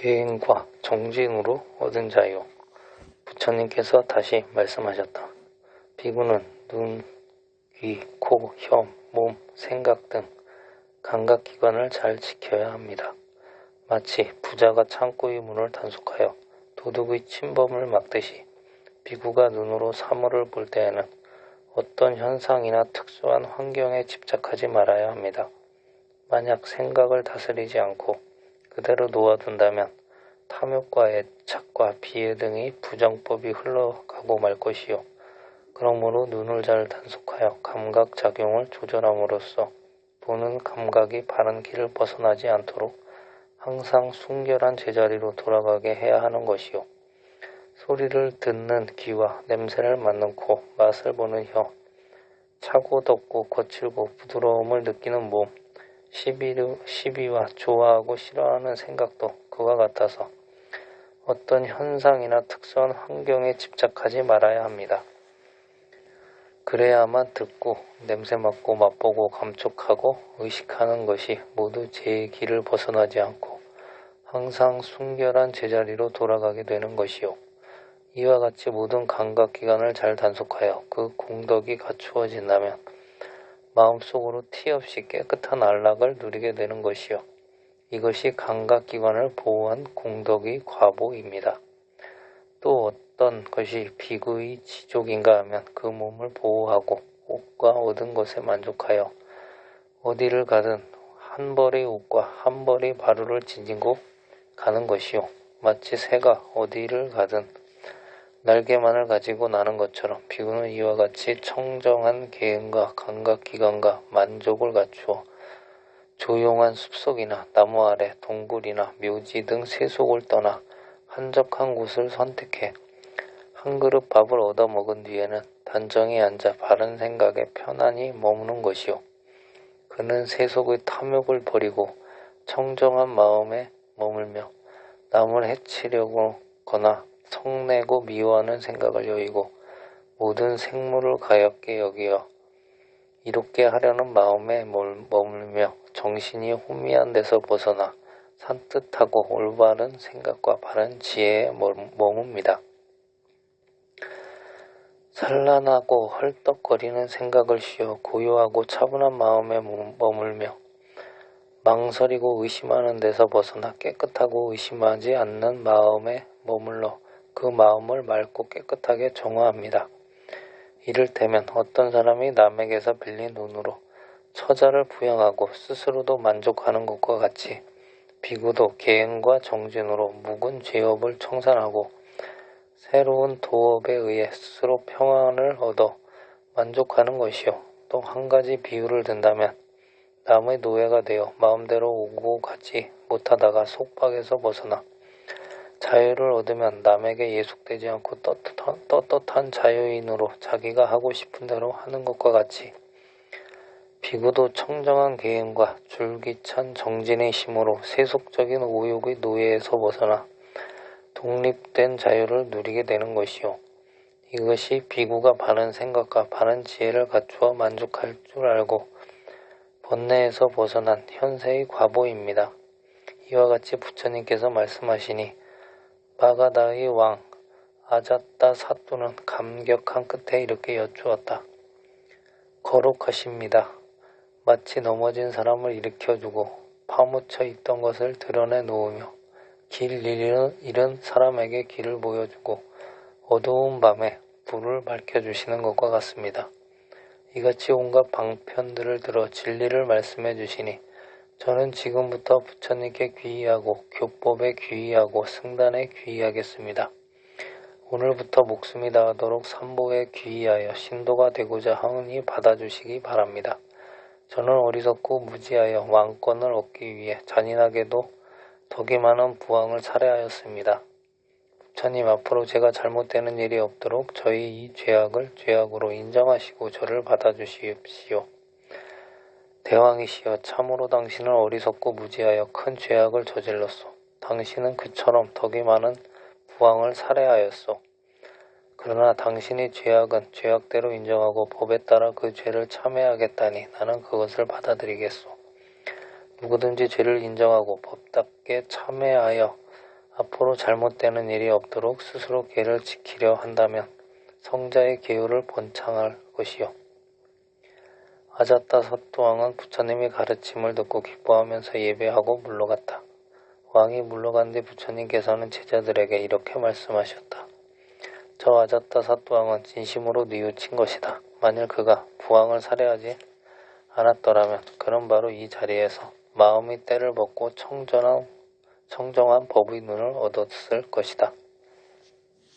계행과 정진으로 얻은 자유. 부처님께서 다시 말씀하셨다. 비구는 눈, 귀, 코, 혀, 몸, 생각 등 감각기관을 잘 지켜야 합니다. 마치 부자가 창고의 문을 단속하여 도둑의 침범을 막듯이 비구가 눈으로 사물을 볼 때에는 어떤 현상이나 특수한 환경에 집착하지 말아야 합니다. 만약 생각을 다스리지 않고 그대로 놓아둔다면 탐욕과 애착과 비애 등의 부정법이 흘러가고 말 것이요. 그러므로 눈을 잘 단속하여 감각 작용을 조절함으로써 보는 감각이 바른 길을 벗어나지 않도록 항상 순결한 제자리로 돌아가게 해야 하는 것이요. 소리를 듣는 귀와 냄새를 맡는 코, 맛을 보는 혀, 차고 덥고 거칠고 부드러움을 느끼는 몸, 시비류, 시비와 좋아하고 싫어하는 생각도 그와 같아서 어떤 현상이나 특수한 환경에 집착하지 말아야 합니다. 그래야만 듣고 냄새 맡고 맛보고 감촉하고 의식하는 것이 모두 제 길을 벗어나지 않고 항상 순결한 제자리로 돌아가게 되는 것이요. 이와 같이 모든 감각 기관을 잘 단속하여 그 공덕이 갖추어진다면 마음속으로 티 없이 깨끗한 안락을 누리게 되는 것이요. 이것이 감각기관을 보호한 공덕의 과보입니다. 또 어떤 것이 비구의 지족인가 하면 그 몸을 보호하고 옷과 얻은 것에 만족하여 어디를 가든 한 벌의 옷과 한 벌의 바루를 지니고 가는 것이요. 마치 새가 어디를 가든 날개만을 가지고 나는 것처럼 비구는 이와 같이 청정한 계행과 감각기관과 만족을 갖추어 조용한 숲속이나 나무 아래 동굴이나 묘지 등 세속을 떠나 한적한 곳을 선택해 한 그릇 밥을 얻어 먹은 뒤에는 단정히 앉아 바른 생각에 편안히 머무는 것이요. 그는 세속의 탐욕을 버리고 청정한 마음에 머물며 남을 해치려거나 성내고 미워하는 생각을 여의고 모든 생물을 가엽게 여기어 이롭게 하려는 마음에 머물며 정신이 혼미한 데서 벗어나 산뜻하고 올바른 생각과 바른 지혜에 머뭅니다. 산란하고 헐떡거리는 생각을 쉬어 고요하고 차분한 마음에 머물며 망설이고 의심하는 데서 벗어나 깨끗하고 의심하지 않는 마음에 머물러 그 마음을 맑고 깨끗하게 정화합니다. 이를테면 어떤 사람이 남에게서 빌린 눈으로 처자를 부양하고 스스로도 만족하는 것과 같이 비구도 계행과 정진으로 묵은 죄업을 청산하고 새로운 도업에 의해 스스로 평안을 얻어 만족하는 것이요. 또 한 가지 비유를 든다면 남의 노예가 되어 마음대로 오고 가지 못하다가 속박에서 벗어나 자유를 얻으면 남에게 예속되지 않고 떳떳한, 떳떳한 자유인으로 자기가 하고 싶은 대로 하는 것과 같이 비구도 청정한 계행과 줄기찬 정진의 힘으로 세속적인 오욕의 노예에서 벗어나 독립된 자유를 누리게 되는 것이요. 이것이 비구가 바른 생각과 바른 지혜를 갖추어 만족할 줄 알고 번뇌에서 벗어난 현세의 과보입니다. 이와 같이 부처님께서 말씀하시니 마가다의 왕 아자따 사또는 감격한 끝에 이렇게 여쭈었다. 거룩하십니다. 마치 넘어진 사람을 일으켜주고 파묻혀 있던 것을 드러내 놓으며 길 잃은 사람에게 길을 보여주고 어두운 밤에 불을 밝혀주시는 것과 같습니다. 이같이 온갖 방편들을 들어 진리를 말씀해 주시니 저는 지금부터 부처님께 귀의하고 교법에 귀의하고 승단에 귀의하겠습니다. 오늘부터 목숨이 다하도록 삼보에 귀의하여 신도가 되고자 하오니 받아주시기 바랍니다. 저는 어리석고 무지하여 왕권을 얻기 위해 잔인하게도 덕이 많은 부왕을 살해하였습니다. 부처님 앞으로 제가 잘못되는 일이 없도록 저희 이 죄악을 죄악으로 인정하시고 저를 받아주시옵시오. 대왕이시여 참으로 당신은 어리석고 무지하여 큰 죄악을 저질렀소. 당신은 그처럼 덕이 많은 부왕을 살해하였소. 그러나 당신의 죄악은 죄악대로 인정하고 법에 따라 그 죄를 참회하겠다니 나는 그것을 받아들이겠소. 누구든지 죄를 인정하고 법답게 참회하여 앞으로 잘못되는 일이 없도록 스스로 계를 지키려 한다면 성자의 계율을 번창할 것이요. 아자타 사또왕은 부처님의 가르침을 듣고 기뻐하면서 예배하고 물러갔다. 왕이 물러간 뒤 부처님께서는 제자들에게 이렇게 말씀하셨다. 저 아자타 사또왕은 진심으로 뉘우친 것이다. 만일 그가 부왕을 살해하지 않았더라면 그는 바로 이 자리에서 마음이 때를 벗고 청정한, 청정한 법의 눈을 얻었을 것이다.